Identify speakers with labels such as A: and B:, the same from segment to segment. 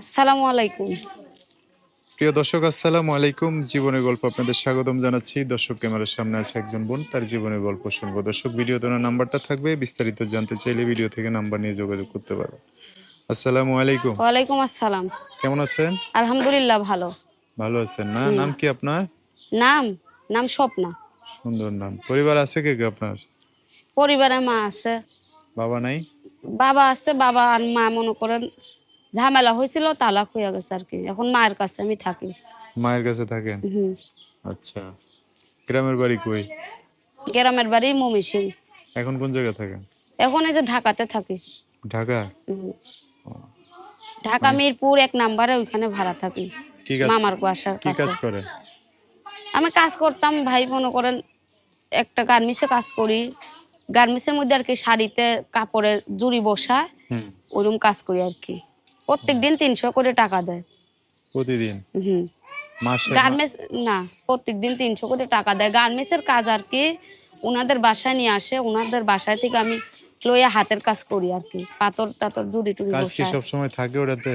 A: আসসালামু আলাইকুম।
B: প্রিয় দর্শক আসসালামু আলাইকুম। জীবনের গল্প আপনাদের স্বাগতম জানাচ্ছি। দর্শক ক্যামেরার সামনে আছে একজন বোন তার জীবনের গল্প শুনব। দর্শক ভিডিও তোনার নাম্বারটা থাকবে। বিস্তারিত জানতে চাইলে ভিডিও থেকে নাম্বার নিয়ে যোগাযোগ করতে পারো আসসালামু আলাইকুম।
A: ওয়ালাইকুম আসসালাম।
B: কেমন আছেন?
A: আলহামদুলিল্লাহ ভালো।
B: ভালো আছেন না? নাম কি আপনার?
A: নাম নাম স্বপ্না।
B: সুন্দর নাম। পরিবার আছে কে কে আপনার?
A: পরিবারে মা আছে।
B: বাবা নাই?
A: বাবা আছে বাবা আর মা মনে করেন ঝামেলা হয়েছিল তালাক হয়ে গেছে আর কি। এখন মায়ের কাছে আমি থাকি।
B: মায়ের কাছে থাকেন?
A: হুম।
B: আচ্ছা। গ্রামের বাড়ি কই?
A: গ্রামের বাড়ি মমিসিং
B: এখন কোন জায়গায় থাকেন?
A: এখন এই যে ঢাকাতে থাকি।
B: ঢাকা?
A: ঢাকা মিরপুর এক নাম্বারে ওইখানে ভাড়া থাকি।
B: কি কাজ
A: মামার বাসার
B: কি কাজ করে?
A: আমি কাজ করতাম ভাই মনে করেন একটা গার্মেন্টসে কাজ করি। গার্মেন্টসের মধ্যে আর কি শাড়িতে কাপড়ে জুড়ি বসা।
B: হুম।
A: ওইরকম কাজ করি আর কি। প্রত্যেক দিন তিনশো করে টাকা দেয়।
B: প্রতিদিন?
A: হুম। গার্মেন্টস না প্রত্যেক দিন তিনশো করে টাকা দেয়। গার্মেন্টসের কাজ আর কি ওনাদের বাসায় নিয়ে আসে ওনাদের বাসায় থেকে আমি লইয়া হাতের কাজ করি আর কি। পাথর টাতর জুড়ি টুড়ি
B: কাজ কি সব সময় থাকে ওটাতে?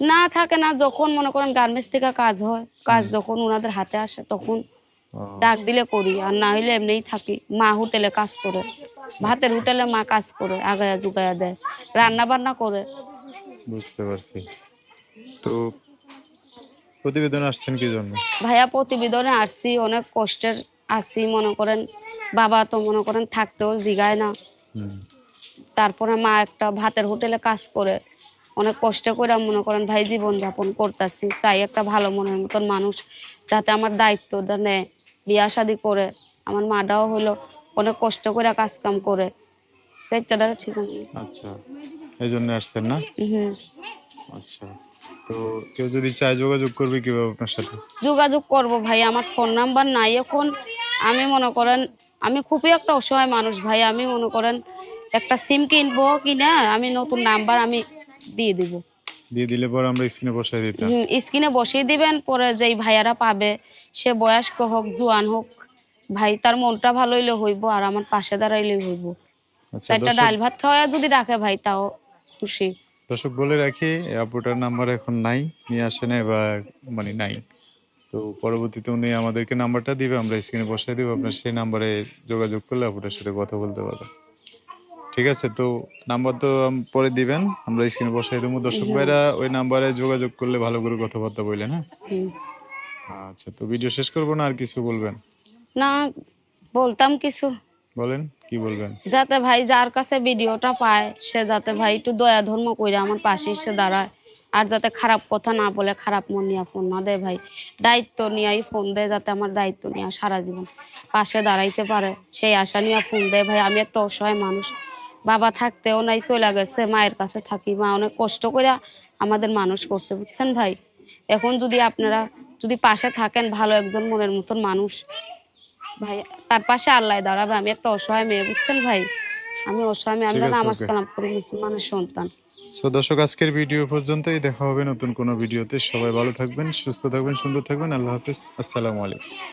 A: না থাকে না। যখন মনে করেন গার্মেন্টস থেকে কাজ হয় কাজ যখন ওনাদের হাতে আসে তখন ডাক দিলে করি। আর না হলে এমনিই থাকি। মা হোটেলে কাজ করে। ভাতের হোটেলে মা কাজ করে আগায়া জুগায়া দেয়। রান্না বান্না করে।
B: বুঝতে পারছি। তো প্রতিবেদন আসছেন কি জন্য?
A: ভাইয়া প্রতিবেদনে আসছি অনেক কষ্টের আসছি মনে করেন বাবা তো মনে করেন থাকতেও জিগায় না। তারপরে মা একটা ভাতের হোটেলে কাজ করে অনেক কষ্ট করে মনে করেন ভাই জীবন যাপন করতেছি চাই একটা ভালো মনের মতন মানুষ যাতে আমার দায়িত্বটা নেয়। বিয়া শাদি করে আমার মাটাও হলো অনেক কষ্ট করে কাজ কাম করে সেটা ঠিক আছে।
B: আচ্ছা। এই জন্য আসছেন না? আচ্ছা। তো কেউ যদি চায় যোগাযোগ করবে কীভাবে আপনার সাথে?
A: যোগাযোগ করব ভাই আমার ফোন নাম্বার নাই এখন। আমি মনে করেন আমি খুবই একটা অসহায় মানুষ ভাই। আমি মনে করেন একটা সিম কিনবো কিনা আমি নতুন নাম্বার আমি দিয়ে দিব।
B: দিয়ে দিলে পর আমরা স্ক্রিনে বসাই দিতাম।
A: স্ক্রিনে বসিয়ে দিবেন পরে যেই ভাইয়ারা পাবে সে বয়স্ক হোক জোয়ান হোক ভাই তার মনটা ভালো হইলে হইব আর আমার পাশে দাঁড়াইলে হইব।
B: আচ্ছা
A: একটা ডাল ভাত খাওয়া যদি রাখে ভাই তাও খুশি।
B: দর্শক বলে রাখি আপুটার নাম্বার এখন নাই নিয়ে আসে নাই বা মানে নাই। তো পরবর্তীতে উনি আমাদেরকে নাম্বারটা দিবে আমরা স্ক্রিনে বসাই দিব আপনার সেই নাম্বারে যোগাযোগ করলে আপুটার সাথে কথা বলতে পারবেন। ঠিক আছে তো নাম্বার তো পরে দিবেন আমরা স্ক্রিনে বসাই দেবো। দর্শক। ভাইরা ওই নাম্বারে যোগাযোগ করলে ভালো করে কথাবার্তা বললেন হ্যাঁ? আচ্ছা তো ভিডিও শেষ করব না আর কিছু বলবেন?
A: না বলতাম কিছু।
B: বলেন, কি বলবেন?
A: যাতে ভাই যার কাছে ভিডিওটা পায়, সে যাতে ভাই একটু দয়া ধর্ম করে আমার পাশে এসে দাঁড়ায়। আর যাতে খারাপ কথা না বলে খারাপ মন নিয়ে ফোন না দেয় ভাই। দায়িত্ব নিয়েই ফোন দেয় যাতে আমার দায়িত্ব নিয়ে সারা জীবন পাশে দাঁড়াইতে পারে। সেই আশা নিয়ে ফোন দেয় ভাই, আমি একটা অসহায় মানুষ। বাবা থাকতেও নাই চলে গেছে, মায়ের কাছে থাকি। মা অনেক কষ্ট করে আমাদের মানুষ করছে, বুঝছেন ভাই? এখন যদি আপনারা যদি পাশে থাকেন, ভালো একজন মনের মতন মানুষ ভাই তার পাশে আল্লাহ দাঁড়াবে আমি একটা অসহায় মেয়ে বুঝছেন ভাই? আমি অসহায় মেয়ে আমি নামাজ কালাম করি মুসলমানের সন্তান।
B: সো দর্শক আজকের ভিডিও পর্যন্তই। দেখা হবে নতুন কোনো ভিডিওতে। সবাই ভালো থাকবেন সুস্থ থাকবেন সুন্দর থাকবেন। আল্লাহ হাফিজ। আসসালামু আলাইকুম।